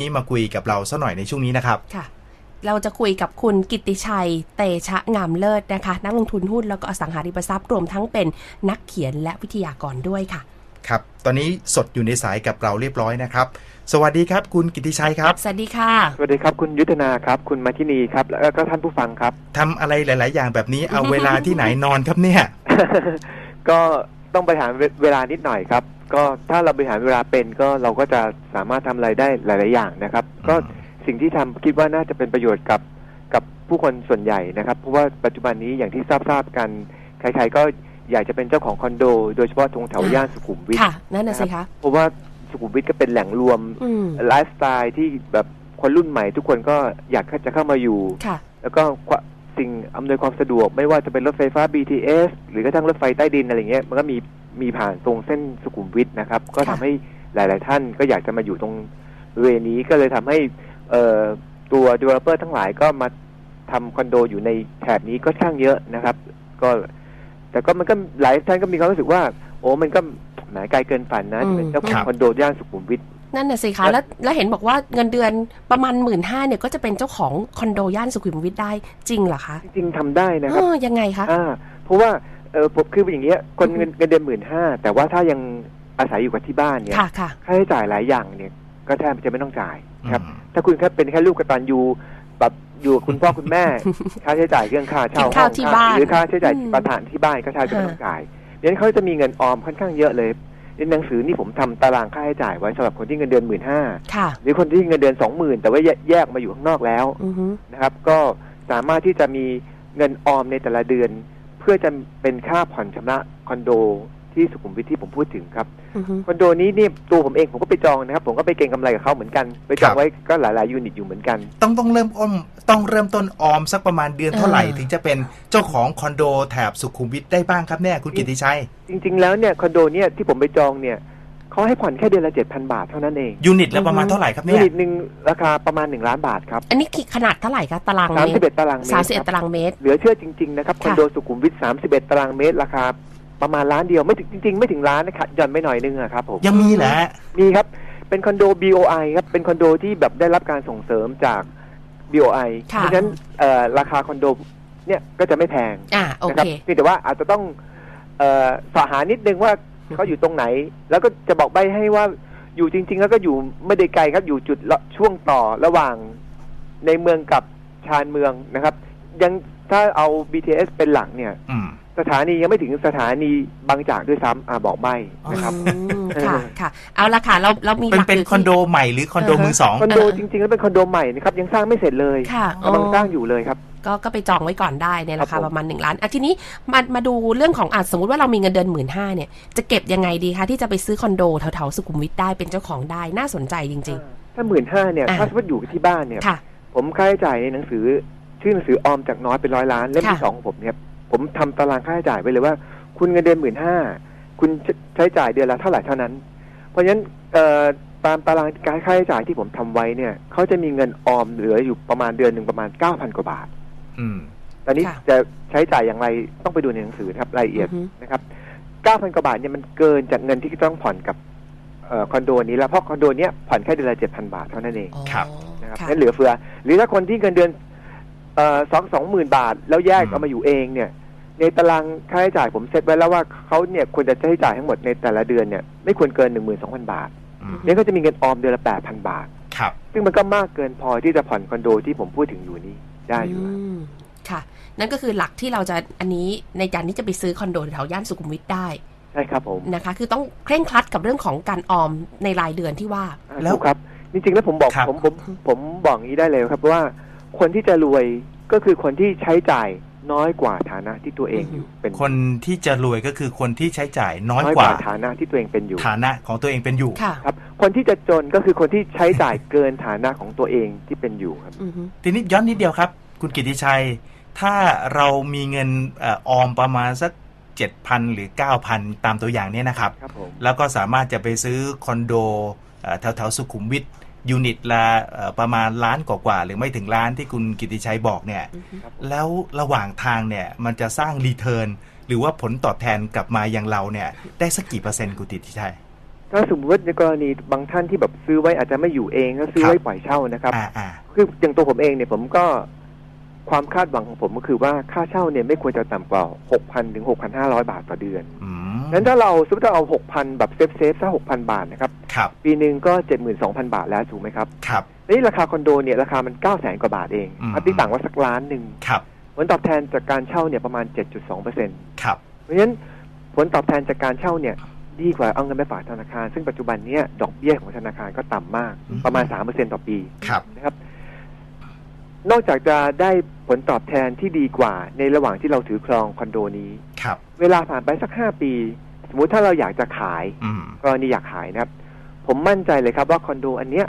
นี้มาคุยกับเราสักหน่อยในช่วงนี้นะครับค่ะ เราจะคุยกับคุณกิตติชัย เตชะงามเลิศนะคะ นักลงทุนหุ้นแล้วก็อสังหาริมทรัพย์รวมทั้งเป็นนักเขียนและวิทยากรด้วยค่ะ ครับ ตอนนี้สดอยู่ในสายกับเราเรียบร้อยนะครับ สวัสดีครับคุณกิติชัยครับ สวัสดีค่ะ สวัสดีครับคุณยุทธนาครับ คุณมาทินีครับ แล้วก็ท่านผู้ฟังครับทำอะไรหลาย ๆ อย่างแบบนี้เอาเวลาที่ไหนนอนครับเนี่ย ก็ต้องบริหารเวเวลานิดหน่อยครับ ก็ถ้าเราบริหารเวลาเป็นก็เราก็จะสามารถทำอะไรได้หลาย ๆ อย่างนะครับ ก็สิ่งที่ทำคิดว่าน่าจะเป็นประโยชน์กับกับผู้คนส่วนใหญ่นะครับ เพราะว่าปัจจุบันนี้อย่างที่ทราบทราบๆกันใครๆก็อยากจะเป็นเจ้าของคอนโด โดยเฉพาะตรงแถวย่านสุขุมวิท ค่ะ นั่นน่ะสิคะ เพราะว่าสุขุมวิทก็เป็นแหล่งรวมอืม ไลฟ์สไตล์ที่แบบคนรุ่นใหม่ทุกคนก็อยากจะเข้ามาอยู่ ค่ะ แล้วก็ความสิ่งอำนวยความสะดวก ไม่ว่าจะเป็นรถไฟฟ้า BTS หรือกระทั่งรถไฟใต้ดินอะไรเงี้ยมันก็มี มีผ่านตรงเส้นสุขุมวิทนะครับ ก็ทำค่ะให้หลาย ๆ ท่านก็อยากจะมาอยู่ตรงบริเวณนี้ก็เลยทำให้เอ่อตัว developer ทั้งหลายก็มาทำคอนโดอยู่ในแถบนี้ก็ช่างเยอะนะครับ ก็ แต่ก็มันก็หลายท่านก็มีความรู้สึกว่า โอ้มันก็แหมไกลเกินฝันนะอืมจะเป็นเจ้าขอคงรับคอนโดย่านสุขุมวิทนั่นน่ะสิคะแล้วแล้วเห็นบอกว่าเงินเดือนประมาณหมื่นห้าเนี่ยก็จะเป็นเจ้าของคอนโดย่านสุขุมวิทได้จริงเหรอคะ จริงๆทำได้นะคเอรับอยังไงคะอ่าเพราะว่า เออผมคืออย่างเงี้ยคนเงินเงินเดือนหมื่นห้าแต่ว่าถ้ายังอาศัยอยู่กับที่บ้านเนี่ยค่ะค่ะ ค่าใช้จ่ายหลายอย่างเนี่ยก็แทบจะไม่ต้องจ่ายครับอืมถ้าคุณแค่เป็นแค่ลูกกตันยูแบบอยู่กับคุณพ่อคุณแม่ ค่าใช้จ่ายเรื่องค่าเช่ากินข้าวห้องที่บ้าน หรือค่าใช้จ่ายอืมประทานที่บ้านก็แทบจะไม่ต้องจ่ายดังนั้นเขาจะมีเงินออมค่อนข้างเยอะเลยในหนังสือนี่ผมทำตารางค่าใช้จ่ายไว้สำหรับคนที่เงินเดือนหมื่นห้าค่ะ หรือคนที่เงินเดือนสองหมื่นแต่ว่าแยแยกมาอยู่ข้างนอกแล้ว อือฮึ นะครับก็สามารถที่จะมีเงินออมในแต่ละเดือนเพื่อจะเป็นค่าผ่อนชำระคอนโดที่สุขุมวิทที่ผมพูดถึงครับอือฮึคอนโดนี้นี่ตัวผมเองผมก็ไปจองนะครับ ผมก็ไปเก็งกำไรกับเขาเหมือนกัน ไปจองไว้ก็หลายๆยูนิตอยู่เหมือนกัน ต้องต้องเริ่มอ้อมต้องเริ่มต้นออมสักประมาณเดือนเท่าไหร่ถึงจะเป็นเจ้าของคอนโดแถบสุขุมวิทได้บ้างครับเนี่ยคุณกิติชัย จริง ๆ แล้วเนี่ยคอนโดเนี่ยที่ผมไปจองเนี่ย เขาให้ผ่อนแค่เดือนละเจ็ดพันบาทเท่านั้นเองยูนิตละประมาณเท่าไหร่ครับยูเนี่ยนิตหนึ่งราคาประมาณหนึ่งล้านบาทครับอันนี้ขนาดเท่าไหร่คะตารางสามเมสิตบเอ็รดตารางเมตสามรสิบเอ็ดครับตารางเมตร เหลือเชื่อจริง ๆ นะครับคอนโดสุขุมวิทสามสิบเอ็ดตารางเมตรราคาประมาณล้านเดียวไม่ถึงจริง ๆ ไม่ถึงล้านนะครับหย่อนไปหน่อยนึงอะครับผมยังมีแหละมีครับ เป็นคอนโด BOI ครับ เป็นคอนโดที่แบบได้รับการส่งเสริมจาก BOI ค่ะ เพราะฉะนั้นเอ่อราคาคอนโดเนี่ยก็จะไม่แพงอ่าโอนะครัเค เพียงแต่ว่าอาจจะต้องเอ่อสอหานิดนึงว่า เขาอยู่ตรงไหน แล้วก็จะบอกใบให้ว่าอยู่จริง ๆ แล้วก็อยู่ไม่ได้ไกลครับ อยู่จุดช่วงต่อระหว่างในเมืองกับชานเมืองนะครับ ยัง ถ้าเอา BTS เป็นหลักเนี่ยอืมสถานียังไม่ถึงสถานีบางจากด้วยซ้ำอ่าบอกใบนะครับอืมค่ะค่ะ เอาละค่ะ เราเรามีเป็นหลักเป็นยู่ที่คอนโดใหม่หรือคอนโดอ่าฮะมือสองคอนโดจริงๆแล้วเป็นคอนโดใหม่นะครับยังสร้างไม่เสร็จเลยค่ะกำลังอ๋อสร้างอยู่เลยครับก็ก็ไปจองไว้ก่อนได้ในราครัคาบผมประมาณหนึ่งล้านอะทีนี้มามาดูเรื่องของอะสมมติว่าเรามีเงินเดือนหมื่นห้าเนี่ย จะเก็บยังไงดีคะที่จะไปซื้อคอนโดแถวๆสุขุมวิทได้เป็นเจ้าของได้น่าสนใจจริงถ้าหมื่นห้าเนี่ยอ่าถ้าสมมติอยู่ที่บ้านเนี่ยๆค่ะผมค่าใช้จ่ายในหนังสือ ชื่อหนังสือออมจากน้อยเป็นร้อยล้านเล่มที่ค่ะสองของผมเนี่ยผมทำตารางค่าใช้จ่ายไว้เลยว่า คุณเงินเดือนหมื่นห้าคุณใช้จ่ายเดือนละเท่าไหร่เท่านั้น เพราะฉะนั้นเอ่อตามตารางการค่าใช้จ่ายที่ผมทำไว้เนี่ยเขาจะมีเงินออมเหลืออยู่ประมาณเดือนหนึ่งประมาณเก้าพันกว่าบาท อืมตอนนี้ค่ะจะใช้จ่ายอย่างไรต้องไปดูในหนังสือนะครับรายละเอียดอือฮึนะครับ9,000กว่าบาทเนี่ยมันเกินจากเงินที่ต้องผ่อนกับเอ่อคอนโดนี้แล้วเพราะคอนโดเนี้ยผ่อนแค่เดือนละ7,000บาทเท่านั้นเองอ๋อครับนะครับค่ะงั้นเหลือเฟือ หรือถ้าคนที่เงินเดือนเอ่อ สองสองหมื่นบาท แล้วแยกอืมเอามาอยู่เองเนี่ย ในตารางค่าใช้จ่ายผมเซตไว้แล้วว่าเขาเนี่ยควรจะใช้จ่ายทั้งหมดในแต่ละเดือนเนี่ยไม่ควรเกิน12,000บาทอืมเนี่ยก็จะมีเงินออมเดือนละ8,000บาท ครับ ซึ่งมันก็มากเกินพอที่จะผ่อนคอนโดที่ผมพูดถึงอยู่นี้ได้อยู่อืมค่ะ นั่นก็คือหลักที่เราจะอันนี้ในการที่จะไปซื้อคอนโดแถวย่านสุขุมวิทได้ใช่ครับผมนะคะ คือต้องเคร่งครัดกับเรื่องของการออมในรายเดือนที่ว่าอ่าแล้วถูกครับ จริงๆแล้วผมบอกครับผมผมผมบอกอย่างนี้ได้เลยครับว่าคนที่จะรวย ก็คือคนที่ใช้จ่ายน้อยกว่าฐานะที่ตัวเองอยู่เป็นคนที่จะรวยก็คือคนที่ใช้จ่ายน้อยน้อยกกว่าว่าฐานะที่ตัวเองเป็นอยู่ ฐานะของตัวเองเป็นอยู่ค่ะครับ คนที่จะจนก็คือคนที่ใช้จ่ายเกินฐานะของตัวเองที่เป็นอยู่ครับอือฮึทีนี้ย้อนนิดเดียวครับ คุณกิติชัย ถ้าเรามีเงินเอ่อออมประมาณสักเจ็ดพันหรือเก้าพันตามตัวอย่างเนี้นะครับครับผมแล้วก็สามารถจะไปซื้อคอนโดเอ่อแถวๆสุขุมวิท ยูนิตละเอ่อประมาณล้านกว่าๆหรือไม่ถึงล้านที่คุณกิติชัยบอกเนี่ยอือฮึแล้วระหว่างทางเนี่ยมันจะสร้างรีเทิร์นหรือว่าผลตอบแทนกลับมาอย่างเราเนี่ยได้สักกี่เปอร์เซ็นต์คุณกิติชัยถ้าสมมติในกรณีบางท่านที่แบบซื้อไว้อาจจะไม่อยู่เองก็ซื้อไว้ปล่อยเช่านะครับอ่าอ่าคืออย่างตัวผมเองเนี่ยผมก็ความคาดหวังของผมก็คือว่าค่าเช่าเนี่ยไม่ควรจะต่ำกว่า 6,000 ถึง 6,500 บาทต่อเดือนอืมนั้นถ้าเราสมมติเราเอา 6,000 แบบเซฟเซฟๆถ้า6,000 บาทนะครับ ครับปีหนึ่งก็72,000บาทแล้วถูกไหมครับครับนี่ราคาคอนโดเนี่ยราคามัน900,000กว่าบาทเองอืมอันที่ต่างว่าสักล้านหนึ่งครับผลตอบแทนจากการเช่าเนี่ยประมาณ7.2%เปอร์เซ็นต์ครับเพราะฉะนั้นผลตอบแทนจากการเช่าเนี่ยดีกว่าเอาเงินไปฝากธนาคาร ซึ่งปัจจุบันเนี้ดอกเบี้ยของธนาคารก็ต่ำมากอืมประมาณ3%ต่อปีครับนะครับ นอกจากจะได้ผลตอบแทนที่ดีกว่า ในระหว่างที่เราถือครองคอนโดนี้ครับ เวลาผ่านไปสักห้าปี สมมุติถ้าเราอยากจะขายอืมกรณีอยากขายนะครับ ผมมั่นใจเลยครับว่าคอนโดอันเนี้ย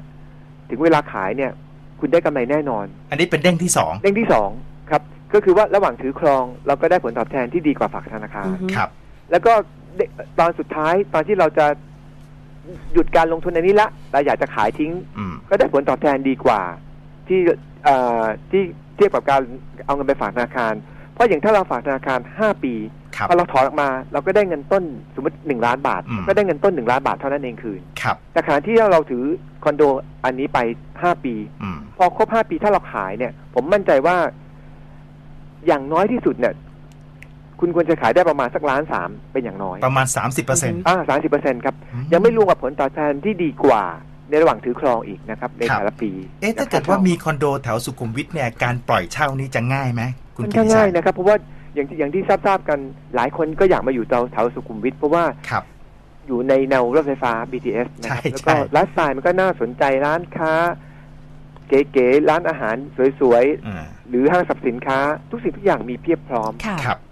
ถึงเวลาขายเนี่ย คุณได้กำไรแน่นอน อันนี้เป็นเด้งที่สองเด้งที่สองครับ ก็คือว่าระหว่างถือครองเราก็ได้ผลตอบแทนที่ดีกว่าฝากธนาคารอือฮึครับ แล้วก็เดตอนสุดท้ายตอนที่เราจะหยุดการลงทุนในนี้ละเราอยากจะขายทิ้งอืมก็ได้ผลตอบแทนดีกว่า ที่เอ่อที่เทียบกับการเอาเงินไปฝากธนาคาร เพราะอย่างถ้าเราฝากธนาคารห้าปีครับ พอเราถอนออกมาเราก็ได้เงินต้นสมมติหนึ่งล้านบาทอืมก็ได้เงินต้นหนึ่งล้านบาทเท่านั้นเองคืนครับแต่ขณะที่เราถือคอนโดอันนี้ไปห้าปีอืมพอครบห้าปีถ้าเราขายเนี่ย ผมมั่นใจว่า อย่างน้อยที่สุดเนี่ยคุณควรจะขายได้ประมาณสักล้านสามเป็นอย่างน้อย ประมาณ30เปอร์เซ็นต์อ่าสามสิบเปอร์เซ็นครับ ยังไม่รวมกับผลตอบแทนที่ดีกว่าในระหว่างถือครองอีกนะครับในครับแต่ละปี เอ๊ะถ้าเกิดว่ามีคอนโดแถวสุขุมวิทเนี่ยการปล่อยเช่านี้จะง่ายไหมคุคุณณกิก็ติชัง่ายนะครับเพราะว่า อย่างที่อย่างที่ทราบๆกันหลายคนก็อยากมาอยู่แถวแถวสุขุมวิทเพราะว่าครับอยู่ในแนวรถไฟฟ้า BTS นะครับใช่แล้วก็ใช่ไลฟ์สไตล์มันก็น่าสนใจร้านค้า เก๋ๆร้านอาหารสวยอ่าๆหรือห้างสรรพสินค้า ทุกสิ่งทุกอย่างมีเพียบพร้อมค่ะครับค่ะ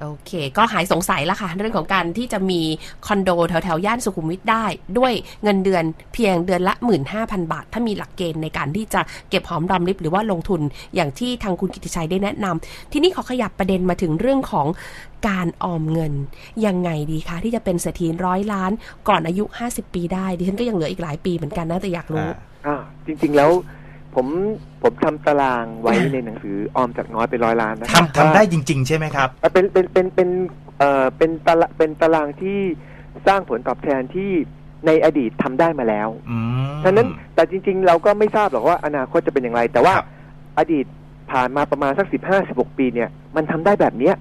โอเค ก็หายสงสัยแล้วค่ะ เรื่องของการที่จะมีคอนโดแถวแถวๆย่านสุขุมวิทได้ ด้วยเงินเดือนเพียงเดือนละ 15,000 บาท ถ้ามีหลักเกณฑ์ในการที่จะเก็บหอมรอมริบหรือว่าลงทุนอย่างที่ทางคุณกิติชัยได้แนะนำทีนี้ขอขยับประเด็นมาถึงเรื่องของการออมเงิน ยังไงดีคะ ที่จะเป็นเศรษฐีร้อยล้าน ก่อนอายุ 50 ปีได้ดิฉันก็ยังเหลืออีกหลายปีเหมือนกันนะแต่อยากรู้อ่าจริงๆแล้ว ผมผมทำตารางไว้ในหนังสือออมจากน้อยเป็นร้อยล้านนะครัทำทำได้จริง ๆ ใช่ไหมครับเอ่อเป็นเป็นเป็นเป็นเอ่อเป็นตารางเป็นตารางที่สร้างผลตอบแทนที่ในอดีตทำได้มาแล้วอืมฉะนั้นแต่จริง ๆ เราก็ไม่ทราบหรอกว่าอนาคตจะเป็นอย่างไร แต่ว่าครับอดีตผ่านมาประมาณสักสิบห้าสิบหกปีเนี่ย มันทำได้แบบเนี้ย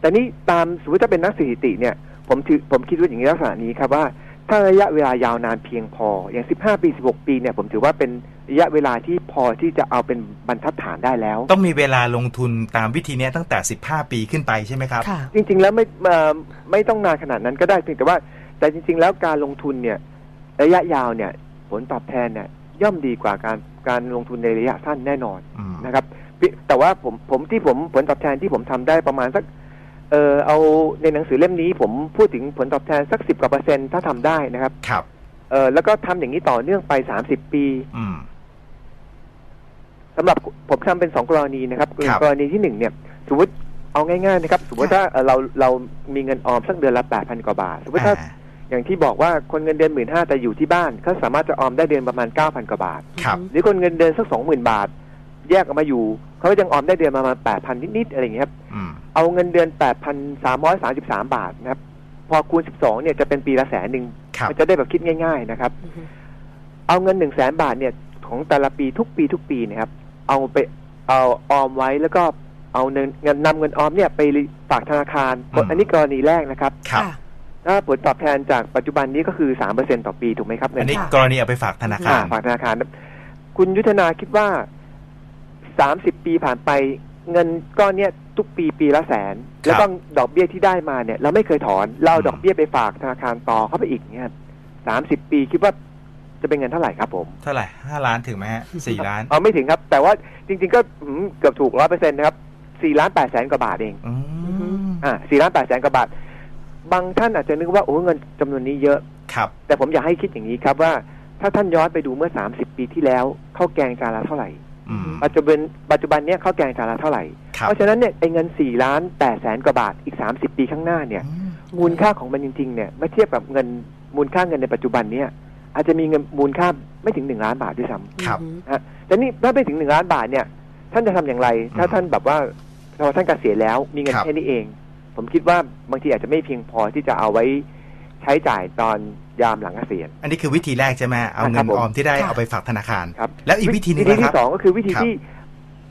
แต่นี่ตามสมมติถ้าเป็นนักสถิติเนี่ย ผมถือผมคิดว่าอย่างนี้ลักษณะนี้ครับว่า ถ้าระยะเวลายาวนานเพียงพอ อย่างสิบห้าปีสิบหกปีเนี่ยผมถือว่าเป็นระยะเวลาที่พอที่จะเอาเป็นบรรทัดฐานได้แล้ว ต้องมีเวลาลงทุนตามวิธีเนี้ยตั้งแต่ 15 ปีขึ้นไปใช่ไหมครับค่ะจริง ๆ แล้วไม่เอ่อไม่ต้องนานขนาดนั้นก็ได้เพียงแต่ว่า แต่จริง ๆ แล้วการลงทุนเนี่ยระยะยาวเนี่ยผลตอบแทนเนี่ยย่อมดีกว่าการการลงทุนในระยะสั้นแน่นอนอืมนะครับพี่แต่ว่าผมผมที่ผมผลตอบแทนที่ผมทำได้ประมาณสัก เออเอาในหนังสือเล่มนี้ผมพูดถึงผลตอบแทนสักสิบกว่าเปอร์เซ็นต์ถ้าทำได้นะครับ ครับ เออแล้วก็ทำอย่างนี้ต่อเนื่องไปสามสิบปีอืมสำหรับผมทำเป็นสองกรณีนะครับครับกรณีที่หนึ่งเนี่ย สมมติเอาง่ายๆนะครับ สมมติถ้าเอ่อเราเรามีเงินออมสักเดือนละแปดพันกว่าบาท สมมติถ้าอ่าอย่างที่บอกว่าคนเงินเดือนหมื่นห้าแต่อยู่ที่บ้านเขาสามารถจะออมได้เดือนประมาณเก้าพันกว่าบาทครับหรือคนเงินเดือนสักสองหมื่นบาท แยกออกมาอยู่ เขายังออมได้เดือนประมาณแปดพันนิดๆอะไรอย่างเงี้ยครับอืมเอาเงินเดือนแปดพันสามร้อยสามสิบสามบาทนะครับ พอคูณสิบสองเนี่ยจะเป็นปีละแสนหนึ่งครับมันจะได้แบบคิดง่าย ๆนะครับอือฮึเอาเงินหนึ่งแสนบาทเนี่ย ของแต่ละปีทุกปีทุกปีเนะครับ เอาไปเอาออมไว้แล้วก็เอาเงินเงินนำเงินออมเนี่ยไปฝากธนาคารอืมอันนี้กรณีแรกนะครับครับค่ะถ้าผลตอบแทนจากปัจจุบันนี้ก็คือสามเปอร์เซ็นต่อปีถูกไหมครับเงิอันนนี้ฝากกรณีเอาไปฝากธนาอ่าคารฝากธนาคาร คุณยุทธนาคิดว่า สามสิบปีผ่านไปเงินก้อนเนี้ยทุกปีปีละแสน แล้วก็ดอกเบี้ยที่ได้มาเนี่ย เราไม่เคยถอน เราเอาดอกเบี้ยไปฝากธนาคารต่อเข้าไปอีกเนี่ยสามสิบปีคิดว่าจะเป็นเงินเท่าไหร่ครับผม เท่าไหร่ห้าล้านถึงไหมฮะสี่ล้านเอาไม่ถึงครับ แต่ว่าจริง ๆ ก็อืมเกือบถูกร้อยเปอร์เซ็นต์นะครับสี่ล้านแปดแสนกว่าบาทเองอืมอ่าสี่ล้านแปดแสนกว่าบาท บางท่านอาจจะนึกว่าโอ้เงินจำนวนนี้เยอะครับ แต่ผมอยากให้คิดอย่างนี้ครับว่า ถ้าท่านย้อนไปดูเมื่อสามสิบปีที่แล้วข้าวแกงจานละเท่าไหร่อืม ปัจจุบันปัจจุบันเนี้ยข้าวแกงจานละเท่าไหร่ครับเพราะฉะนั้นเนี่ยไอ้เงินสี่ล้านแปดแสนกว่าบาทอีกสามสิบปีข้างหน้าเนี่ยอืมมูลค่าของมันจริงๆเนี่ยเมื่อเทียบกับเงินมูลค่าเงินในปัจจุบันเนี่ยอาจจะมีเงินมูลค่าไม่ถึงหนึ่งล้านบาทด้วยซ้ำครับอือฮึนะฮะแต่นี่ถ้าไม่ถึงหนึ่งล้านบาทเนี่ย ท่านจะทำอย่างไร ถ้าอืมท่านแบบว่าพอท่านเกษียณแล้วมีเงินครับแค่นี้เอง ผมคิดว่าบางทีอาจจะไม่เพียงพอที่จะเอาไว้ใช้จ่ายตอน ยามหลังเกษียณอันนี้คือวิธีแรกใช่ไหมเอาคเงิรับนผมออมที่ได้ค่ะเอาไปฝากธนาคารครับแล้วอีกวิธีหนึงวิธีนะคที่รับสองก็คือวิธีครับที่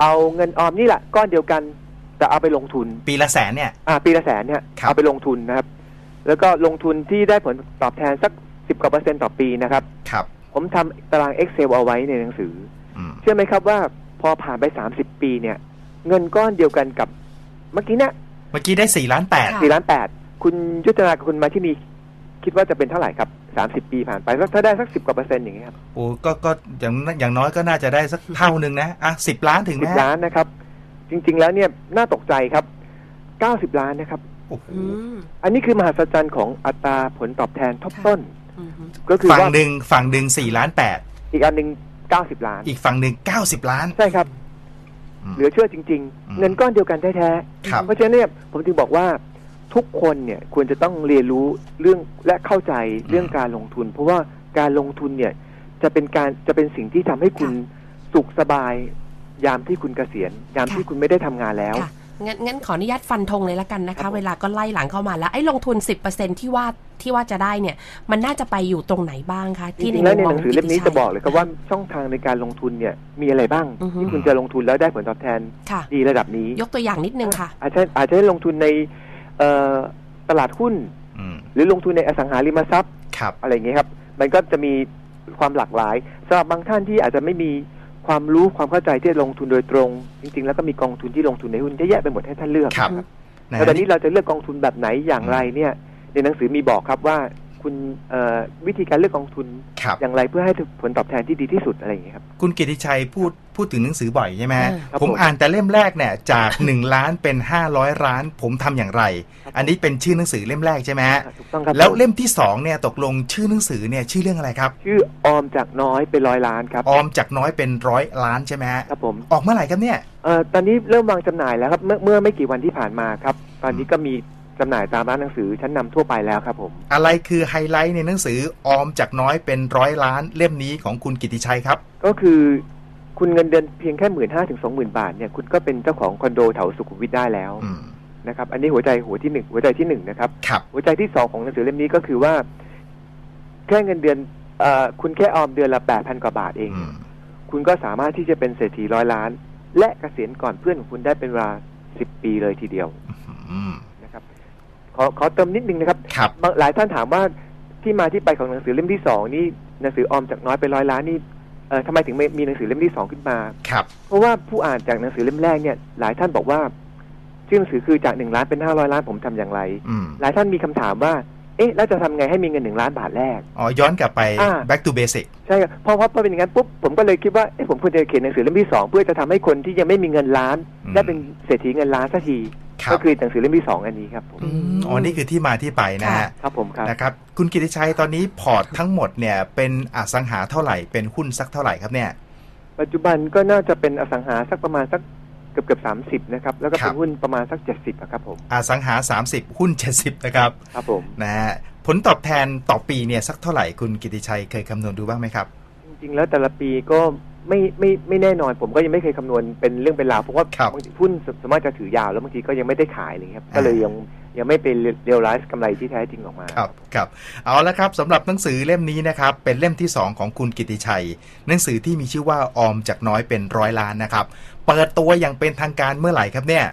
เอาเงินออมนี่แหละก้อนเดียวกันแต่เอาไปลงทุน ปีละแสนเนี่ยอ่าปีละแสนเนี่ยครับเอาไปลงทุนนะครับ แล้วก็ลงทุนที่ได้ผลตอบแทนสักสิบกว่าเปอร์เซ็นต์ต่อปีนะครับ ครับ ผมทำตาราง Excel เอาไว้ในหนังสืออืมเชื่อไหมครับว่าพอผ่านไปสามสิบปีเนี่ย เงินก้อนเดียวกันกับเมื่อกี้เนี่ยเมื่อกี้ได้สี่ล้านแปดค่ะสี่ล้านแปดคุณยุทธนากับคุณมาที่นี่ คิดว่าจะเป็นเท่าไหร่ครับสามสิบปีผ่านไปแล้วถ้าได้สักสิบกว่าเปอร์เซ็นต์อย่างเงี้ยครับโอ้ก็ก็อย่างอย่างน้อยก็น่าจะได้สักเท่าหนึ่งนะอะสิบล้านถึงไหมสิบล้านนะครับ จริง ๆ แล้วเนี่ยน่าตกใจครับเก้าสิบล้านนะครับโอ้โหอืมอันนี้คือมหัศจรรย์ของอัตราผลตอบแทนทบค่ะต้นอืมก็คือฝั่งว่าหนึ่งฝั่งหนึ่งสี่ล้านแปดอีกอันหนึ่งเก้าสิบล้าน อีกฝั่งหนึ่งเก้าสิบล้านใช่ครับอืมเหลือเชื่อจริงอืมๆเงินก้อนเดียวกันแท้ครับๆเพราะฉะนั้นเนี่ยผมจึงบอกว่า ทุกคนเนี่ยควรจะต้องเรียนรู้เรื่องและเข้าใจเรื่องการลงทุน เพราะว่าการลงทุนเนี่ยจะเป็นการจะเป็นสิ่งที่ทำให้คุณสุขสบายยามที่คุณเกษียณ ยามที่คุณไม่ได้ทำงานแล้วค่ะงั้นงั้นขออนุญาตฟันธงเลยละกันนะครัคะบผมเวลาก็ไล่หลังเข้ามาแล้วไอ้ลงทุน 10%ที่ว่าที่ว่าจะได้เนี่ย มันน่าจะไปอยู่ตรงไหนบ้างคะจที่ริงๆแล้วในมุหมนังสือเล่มนี้ขจะงบอกเลยครับว่าช่องทางในการลงทุนเนี่ยมีอะไรบ้างอือฮึที่คุณจะลงทุนแล้วได้ผลตอบแทนค่ะดีระดับนี้ ยกตัวอย่างนิดนึงค่ะ อาจจะอาจจะให้ลงทุนในเอ่อ ตลาดหุ้นอืมหรือลงทุนในอสังหาริมทรัพย์ครับอะไรอย่างเงี้ยครับ มันก็จะมีความหลากหลายสำหรับบางท่านที่อาจจะไม่มีความรู้ความเข้าใจที่จะลงทุนโดยตรง จริง ๆ แล้วก็มีกองทุนที่ลงทุนในหุ้นเยอะแยะไปหมดให้ท่านเลือกครับนะนะแต่ตอนนี้เราจะเลือกกองทุนแบบไหนอย่างไรเนี่ย ในหนังสือมีบอกครับว่า คุณเอ่อวิธีการเลือกกองทุนครับอย่างไรเพื่อให้ผลตอบแทนที่ดีที่สุดอะไรอย่างเงี้ยครับ คุณกิติชัยพูดพูดถึงหนังสือบ่อยใช่ไหมอ่าครับผมผมอ่านแต่เล่มแรกเนี่ยจาก 1 ล้านเป็น 500ล้าน ผมทำอย่างไรครับอันนี้เป็นชื่อหนังสือเล่มแรกใช่ไหมฮะถูกต้องครับแล้วเล่มที่สองเนี่ยตกลงชื่อหนังสือเนี่ยชื่อเรื่องอะไรครับ ชื่อออมจากน้อยเป็นร้อยล้านครับออมจากน้อยเป็นร้อยล้านใช่ไหมฮะครับผมออกเมื่อไหร่ครับเนี่ยเอ่อตอนนี้เริ่มวางจำหน่ายแล้วครับเมื่อเมื่อไม่กี่วันที่ผ่านมาครับ ตอนนี้ก็มี จำหน่ายตามร้านหนังสือชั้นนำทั่วไปแล้วครับผม อะไรคือไฮไลท์ในหนังสือออมจากน้อยเป็นร้อยล้านเล่มนี้ของคุณกิติชัยครับ ก็คือคุณเงินเดือนเพียงแค่หมื่นห้าถึงสองหมื่นบาทเนี่ยคุณก็เป็นเจ้าของคอนโดแถวสุขุมวิทได้แล้วอืมนะครับอันนี้หัวใจหัวที่หนึ่งหัวใจที่หนึ่งนะครับครับ หัวใจที่สองของหนังสือเล่มนี้ก็คือว่า แค่เงินเดือนเอ่อคุณแค่ออมเดือนละแปดพันกว่าบาทเองอืมคุณก็สามารถที่จะเป็นเศรษฐีร้อยล้าน และเกษียณก่อนเพื่อนของคุณได้เป็นเวลาสิบปีเลยทีเดียวอืมนะครับ ขอขอเติมนิดนึงนะครับครับบางหลายท่านถามว่าที่มาที่ไปของหนังสือเล่มที่สองนี่หนังสือออมจากน้อยเป็นร้อยล้านนี่เอ่อทำไมถึงไม่มีหนังสือเล่มที่สองขึ้นมาครับเพราะว่าผู้อ่านจากหนังสือเล่มแรกเนี่ย หลายท่านบอกว่าชื่อหนังสือคือจากหนึ่งล้านเป็นห้าร้อยล้านผมทำอย่างไรอืมหลายท่านมีคำถามว่า เอ๊ะแล้วจะทำไงให้มีเงินหนึ่งล้านบาทแรก อ๋อ ย้อนกลับไป อ่า back to basic ใช่ครับเพราะเพราะพอเป็นอย่างนั้นปุ๊บผมก็เลยคิดว่าเอ๊ะผมควรจะเขียนหนังสือเล่มที่สองเพื่อจะทำให้คนที่ยังไม่มีเงินล้านอืม ได้เป็นเศรษฐีเงินล้านสักทีครับก็คือหนังสือเล่มที่สองอันนี้ครับผมอืมอ๋อนี่คือที่มาที่ไปนะฮะครับผมครับ นะครับ คุณกิติชัยตอนนี้พอร์ตทั้งหมดเนี่ยเป็นอสังหาเท่าไหร่เป็นหุ้นสักเท่าไหร่ครับเนี่ย ปัจจุบันก็น่าจะเป็นอสังหาสักประมาณสักเกือบเกือบสามสิบนะครับ แล้วก็ครัเป็บนหุ้นประมาณสักเจ็ดสิบครับผมอสังหา30หุ้น70นะครับ ครับผมนะฮะผลตอบแทนต่อปีเนี่ยสักเท่าไหร่คุณกิติชัยเคยคำนวณดูบ้างไหมครับ จริงๆ แล้วแต่ละปีก็ไม่ไม่ไม่แน่นอนผมก็ยังไม่เคยคำนวณเป็นเรื่องเป็นราวเพราะว่าครับบางทีหุ้นสมมติจะถือยาวแล้วบางทีก็ยังไม่ได้ขายเลยครับอ่าก็เลยยังยังไม่เป็นเรียลไลซ์กำไรที่แท้จริงออกมา ครับครับเอาละครับสำหรับหนังสือเล่มนี้นะครับ เป็นเล่มที่ 2 ของคุณกิติชัย หนังสือที่มีชื่อว่าออมจากน้อยเป็นร้อยล้านนะครับ เปิดตัวอย่างเป็นทางการเมื่อไหร่ครับเนี่ย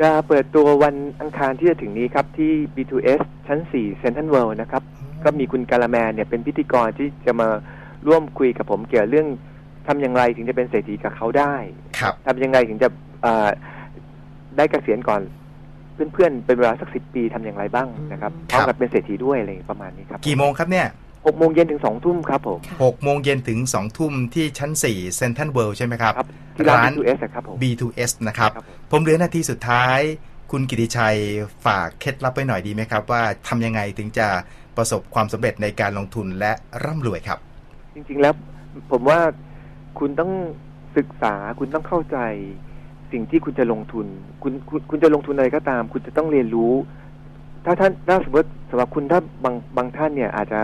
จะเปิดตัววันอังคารที่จะถึงนี้ครับ ที่ B2S ชั้น 4 Central World นะครับ ก็มีคุณกาละแมนเนี่ยเป็นพิธีกรที่จะมาร่วมคุยกับผมเกี่ยวเรื่องทำอย่างไรถึงจะเป็นเศรษฐีกับเขาได้ครับทำยังไงถึงจะเอ่อได้เกษียณก่อนเพื่อนๆเป็นเวลาสักสิปีทำอย่างไรบ้างนะครับพร้อมกับเป็นเศรษฐีด้วยอะไรประมาณนี้ครับ กี่โมงครับเนี่ย หกโมงเย็นถึงสองทุ่มครับผมค่ะ6โมงเย็นถึง2ทุ่มที่ชั้น4 Central World ใช่ไหมครับครับที่ร้าร้านน B2S อะครับผม B2S นะครับครับผมผมเหลือนาทีสุดท้าย คุณกิติชัยฝากเคล็ดลับไว้หน่อยดีไหมครับ ว่าทำยังไงถึงจะประสบความสำเร็จในการลงทุนและร่ำรวยครับ จริงๆแล้วผมว่าคุณต้องศึกษาคุณต้องเข้าใจสิ่งที่คุณจะลงทุน คุณคุณคุณจะลงทุนอะไรก็ตาม คุณจะต้องเรียนรู้ ถ้าท่านถ้าสมมติสำหรับคุณถ้าบางบางท่านเนี่ยอาจจะ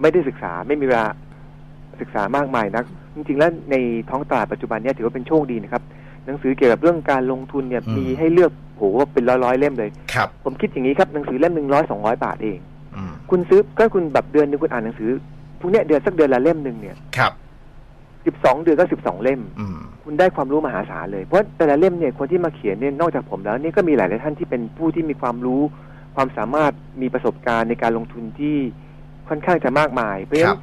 ไม่ได้ศึกษาไม่มีเวลาศึกษามากมายนัก จริงๆแล้วในท้องตลาดปัจจุบันเนี่ยถือว่าเป็นโชคดีนะครับ หนังสือเกี่ยวกับเรื่องการลงทุนเนี่ยอืมมีให้เลือกโหเป็นร้อยๆเล่มเลยครับผมคิดอย่างนี้ครับหนังสือเล่มหนึ่งร้อยสองร้อยบาทเองอืมคุณซื้อก็คุณแบบเดือนหนึงคุณอ่านหนังสือพวกเนี้ยเดือนสักเดือนละเล่มหนึ่งเนี่ยครับสิบสองเดือนก็สิบสองเล่มอืมคุณได้ความรู้มหาศาลเลยเพราะแต่ละเล่มเนี่ยคนที่มาเขียนเนี่ยนอกจากผมแล้วเนี่ยก็มีหลายๆท่านที่เป็นผู้ที่มีความรู้ ความสามารถมีประสบการณ์ในการลงทุนที่ ค่อนข้างจะมากมาย เพราะฉะครันั้บน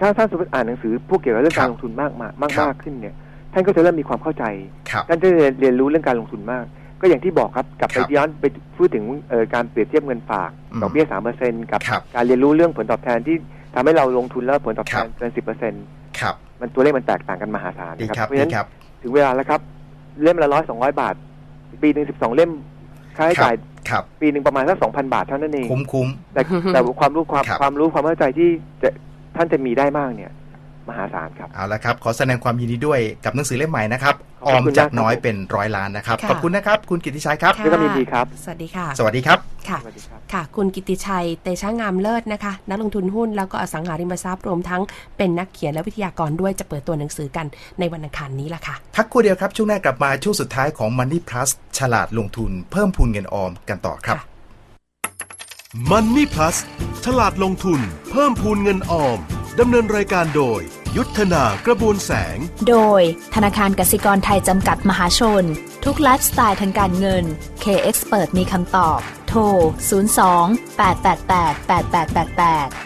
ถ้าท่านสมมติอ่านหนังสือพวกเกี่ยวกับเรื่องครับการลงทุนมากมากมากครับมากขึ้นเนี่ย ท่านก็จะเริ่มมีความเข้าใจครับท่านจะเรียนเรียนรู้เรื่องการลงทุนมาก ก็อย่างที่บอกครับกลับไปครับย้อนไปพูดถึงเอ่อการเปรียบเทียบเงินฝากอืมดอกเบี้ยสามเปอร์เซ็นกับครับการเรียนรู้เรื่องผลตอบแทนที่ทำให้เราลงทุนแล้วผลตอบแทครันบเกินสิบเปอร์เซ็นครับมันตัวเลขมันแตกต่างกันมหาศาลดีนะคครัรับบเพราะฉะดีนั้นครับถึงเวลาแล้วครับ เล่มละร้อยสองร้อยบาท ปีหนึ่งสิบสองเล่มค่าใช้จ่าย ครับปีหนึ่งประมาณสักสองพันบาทเท่านั้นเองคุ้มคุ้มแต่แต่ความรู้ความครับความรู้ความเข้าใจที่จะท่านจะมีได้มากเนี่ย มหาศาลครับเอาละครับ ขอแสดงความยินดีด้วยกับหนังสือเล่มใหม่นะครับขอบคุณออมจากมากครับน้อยเป็นร้อยล้านนะครับค่ะขอบคุณนะครับ คุณกิติชัยครับค่ะด้วยความยินดีครับ สวัสดีค่ะ สวัสดีครับค่ะสวัสดีครับค่ะ คุณกิติชัยเตชะงามเลิศนะคะ นักลงทุนหุ้นแล้วก็อสังหาริมทรัพย์รวมทั้งเป็นนักเขียนและวิทยากรด้วยจะเปิดตัวหนังสือกันในวันอังคารนี้ล่ะค่ะพักครู่เดียวครับช่วงหน้ากลับมาช่วงสุดท้ายของ Money Plus ฉลาดลงทุน เพิ่มพูนเงินออมกันต่อครับค่ะมันนี่พลัสฉลาดลงทุน เพิ่มพูนเงินออม ดำเนินรายการโดย ยุทธนากระบวนแสง โดยธนาคารกสิกรไทยจำกัดมหาชน ทุกไลฟ์สไตล์ทางการเงิน K-Expert มีคำตอบ โทร 02 888 8888